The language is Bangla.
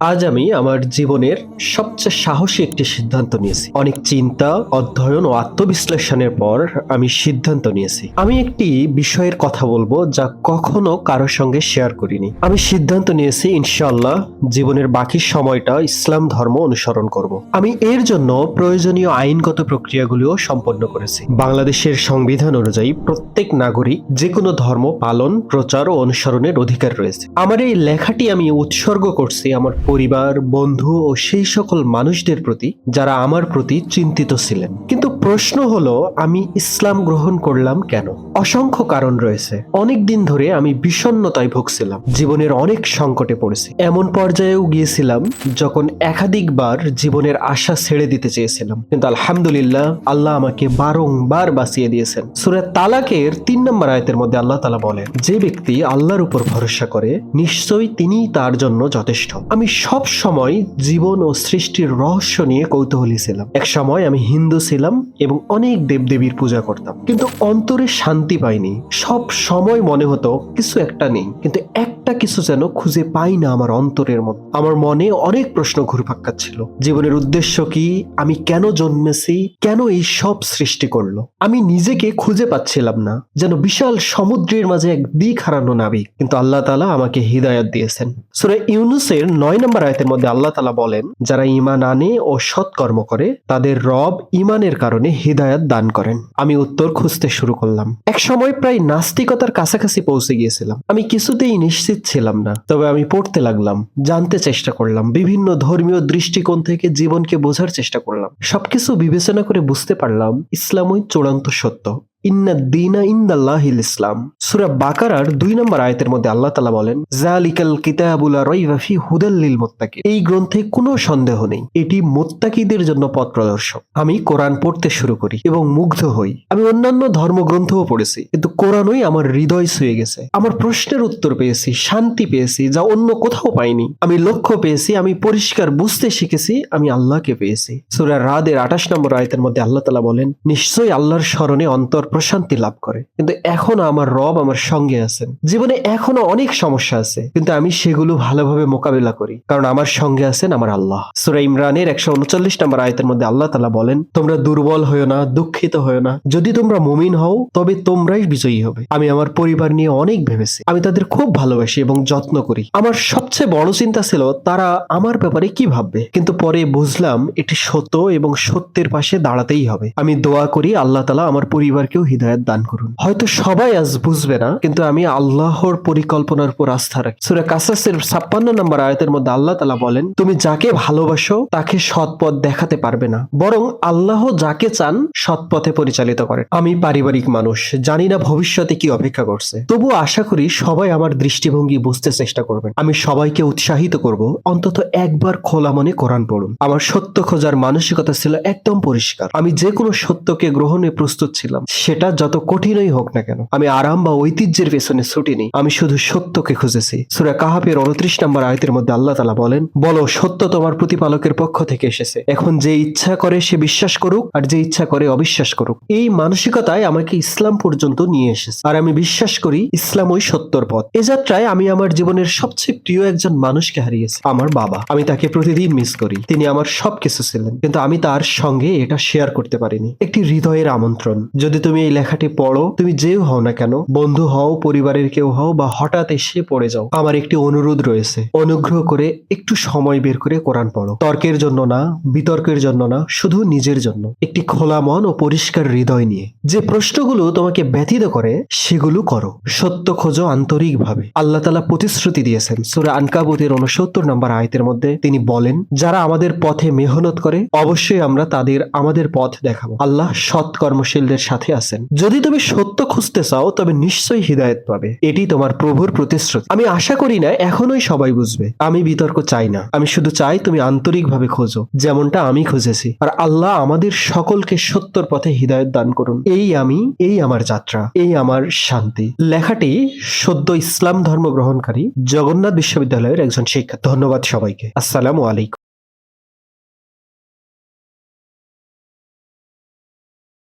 আজ আমি আমার জীবনের সবচেয়ে সাহসী একটি সিদ্ধান্ত নিয়েছি। অনেক চিন্তা, অধ্যয়ন ও আত্মবিশ্লেষণের পর আমি সিদ্ধান্ত নিয়েছি। আমি একটি বিষয়ের কথা বলব যা কখনো কারোর সঙ্গে শেয়ার করিনি। আমি সিদ্ধান্ত নিয়েছি, ইনশাআল্লাহ, জীবনের বাকি সময়টা ইসলাম ধর্ম অনুসরণ করব। আমি এর জন্য প্রয়োজনীয় আইনগত প্রক্রিয়াগুলিও সম্পন্ন করেছি। বাংলাদেশের সংবিধান অনুযায়ী প্রত্যেক নাগরিক যে কোনো ধর্ম পালন, প্রচার ও অনুসরণের অধিকার রয়েছে। আমার এই লেখাটি আমি উৎসর্গ করছি আমার পরিবার, বন্ধু ও সেই সকল মানুষদের প্রতি যারা আমার প্রতি চিন্তিত ছিলেন। কিন্তু প্রশ্ন হলো, আমি ইসলাম গ্রহণ করলাম কেন? অসংখ্য কারণ রয়েছে। অনেক দিন ধরে আমি বিষণ্ণতায় ভুগছিলাম। জীবনের অনেক সংকটে পড়েছি। এমন পর্যায়েও গিয়েছিলাম যখন একাধিকবার জীবনের আশা ছেড়ে দিতে চেয়েছিলাম। কিন্তু আলহামদুলিল্লাহ, আল্লাহ আমাকে বারংবার বাঁচিয়ে দিয়েছেন। সুরে তালাকের তিন নম্বর আয়তের মধ্যে আল্লাহ তালা বলেন, যে ব্যক্তি আল্লাহর উপর ভরসা করে, নিশ্চয়ই তিনিই তার জন্য যথেষ্ট। আমি সব সময় জীবন ও সৃষ্টির রহস্য নিয়ে কৌতূহলী ছিলাম। এক সময় আমি হিন্দু ছিলাম এবং অনেক দেবদেবীর পূজা করতাম। কিন্তু অন্তরে শান্তি পাইনি। সব সময় মনে হতো, কিছু একটা নেই। কিন্তু একটা কিছু যেন খুঁজে পাই না আমার অন্তরের মধ্যে। আমার মনে অনেক প্রশ্ন ঘুরপাক খাচ্ছিল। জীবনের উদ্দেশ্য কি? আমি কেন জন্মেছি? কেন এই সব সৃষ্টি করল? আমি নিজেকে খুঁজে পাচ্ছিলাম না, যেন বিশাল সমুদ্রের মাঝে এক দিক হারানো নাবিক। কিন্তু আল্লাহ তালা আমাকে হৃদায়ত দিয়েছেন। সুরে ইউনুসের নয় নম্বর আয়তের মধ্যে আল্লাহ তালা বলেন, যারা ইমান আনে ও সৎকর্ম করে, তাদের রব ইমানের কারণে হৃদায়ত দান করেন। আমি উত্তর খুঁজতে শুরু করলাম। এক সময় প্রায় নাস্তিকতার কাছাকাছি পৌঁছে গিয়েছিলাম। আমি কিছুতেই নিশ্চিত ছিলাম না। তবে আমি পড়তে লাগলাম, জানতে চেষ্টা করলাম, বিভিন্ন ধর্মীয় দৃষ্টিকোণ থেকে জীবনকে বোঝার চেষ্টা করলাম। সবকিছু বিবেচনা করে বুঝতে পারলাম, ইসলামই চূড়ান্ত সত্য। ইন্না দিনা ইন্দাল্লাহিল ইসলাম। সুরা বাকারার দুই নম্বর আয়তের মধ্যে আল্লাহ তালা বলেন জালিকাল কিতাবুলা রাইবা ফি হুদাল্লিল মুত্তাকি এই গ্রন্থে কোনো সন্দেহ নেই, এটি মুত্তাকিদের জন্য পথ প্রদর্শক। আমি কোরআন পড়তে শুরু করি এবং মুগ্ধ হই। আমি অন্যান্য ধর্মগ্রন্থও পড়েছি, কিন্তু কোরআনই আমার হৃদয় ছুঁয়ে গেছে। আমার প্রশ্নের উত্তর পেয়েছি, শান্তি পেয়েছি, যা অন্য কোথাও পাইনি। আমি লক্ষ্য পেয়েছি, আমি পরিষ্কার বুঝতে শিখেছি, আমি আল্লাহকে পেয়েছি। সুরা রাদের আঠাশ নম্বর আয়তের মধ্যে আল্লাহ তালা বলেন, নিশ্চয়ই আল্লাহর স্মরণে অন্তর প্রশান্তি লাভ করে। কিন্তু এখনও আমার রব আমার সঙ্গে আছেন। জীবনে এখনও অনেক সমস্যা আছে। কিন্তু আমি সেগুলো ভালোভাবে মোকাবিলা করি। কারণ আমার সঙ্গে আছেন আমার আল্লাহ। সুরা ইমরানের একশো উনচল্লিশ নম্বর আয়তের মধ্যে আল্লাহ তালা বলেন, তোমরা দুর্বল হয়েও না, দুঃখিত হয়েও না। যদি তোমরা মুমিন হও, তবে তোমরাই বিজয়ী হবে। আমি আমার পরিবার নিয়ে অনেক ভেবেছি। আমি তাদের খুব ভালোবাসি এবং যত্ন করি। আমার সবচেয়ে বড় চিন্তা ছিল, তারা আমার ব্যাপারে কি ভাববে? কিন্তু পরে বুঝলাম, এটি সত্য এবং সত্যের পাশে দাঁড়াতেই হবে। আমি দোয়া করি, আল্লাহ তালা আমার পরিবারকেও হৃদায়ত দান করুন। হয়তো সবাই আজ বুঝবে না, কিন্তু আমি আল্লাহর পরিকল্পনার উপর আস্থা রাখি সুরা কাসাসের ছাপ্পান্ন নম্বর আয়তের মধ্যে আল্লাহ তালা বলেন, তুমি যাকে ভালোবাসো, তাকে সৎ পথ দেখাতে পারবে না। বরং আল্লাহ যাকে চান, সৎ পথে পরিচালিত করেন আমি পারিবারিক মানুষ, জানি না ভবিষ্যতে কি অপেক্ষা করছে। তবু আশা করি সবাই আমার দৃষ্টিভঙ্গি বুঝতে চেষ্টা করবেন। আমি সবাইকে উৎসাহিত করব, অন্তত একবার খোলা মনে কোরআন পড়ুন। আমার সত্য খোঁজার মানসিকতা ছিল একদম পরিষ্কার। আমি যে কোনো সত্যকে গ্রহণে প্রস্তুত ছিলাম। সেটা যত কঠিনই হোক না কেন, আমি আরাম বা ঐতিহ্যের পেছনে ছুটিনি আমি শুধু সত্যকে খুঁজেছি। সুরা কাহাবের উনত্রিশ নম্বর আয়তের মধ্যে আল্লাহ তালা বলেন, বলো, সত্য তোমার প্রতিপালকের পক্ষ থেকে এসেছে। এখন যে ইচ্ছা করে সে বিশ্বাস করুক, আর যে ইচ্ছা করে অবিশ্বাস করুক। এই মানসিকতায় আমাকে ইসলাম পর্যন্ত নিয়ে এসেছে। আর আমি বিশ্বাস করি, ইসলাম ওই সত্যর পথ। এ যাত্রায় আমি আমার জীবনের সবচেয়ে প্রিয় একজন মানুষকে হারিয়েছি, আমার বাবা। আমি তাকে প্রতিদিন মিস করি। তিনি আমার সবকিছু ছিলেন। কিন্তু আমি তার সঙ্গে এটা শেয়ার করতে পারিনি। একটি হৃদয়ের আমন্ত্রণ। যদি তুমি এই লেখাটি পড়ো। তুমি যেও হও না কেন, বন্ধু হও, পরিবারের কেউ হও বা হঠাৎ এসে পড়ে যাও। আমার একটি অনুরোধ রয়েছে। অনুগ্রহ করে একটু সময় বের করে কোরআন পড়ো। তর্কের জন্য না, বিতর্কের জন্য না, শুধু নিজের জন্য। একটি খোলা মন ও পরিষ্কার হৃদয় নিয়ে। যে প্রশ্নগুলো তোমাকে ব্যথিত করে, সেগুলো করো। সত্য খোঁজো আন্তরিকভাবে। আল্লাহ তালা প্রতিশ্রুতি দিয়েছেন। সুরা আনকাবুতের উনসত্তর নম্বর আয়তের মধ্যে তিনি বলেন, যারা আমাদের পথে মেহনত করে, অবশ্যই আমরা তাদের, আমাদের পথ দেখাবো। আল্লাহ সৎ কর্মশীলদের সাথে আছেন। যদি তুমি সত্য খুঁজতে চাও, তবে নিশ্চয়ই হৃদায়ত পাবে। এটি তোমার প্রভুর প্রতিশ্রুতি। আমি আশা করি না, এখনোই সবাই বুঝবে। আমি বিতর্ক চাই না। আমি শুধু চাই তুমি আন্তরিকভাবে খোঁজো, যেমনটা আমি খুঁজেছি। আর আল্লাহ আমাদের সকলকে সত্যর পথে হৃদায়ত দান করুন। এই আমি, এই আমার যাত্রা, এই আমার শান্তি। লেখাটি সদ্য ইসলাম ধর্ম গ্রহণকারী জগন্নাথ বিশ্ববিদ্যালয়ের একজন শিক্ষক। ধন্যবাদ সবাইকে। আসসালামু আলাইকুম।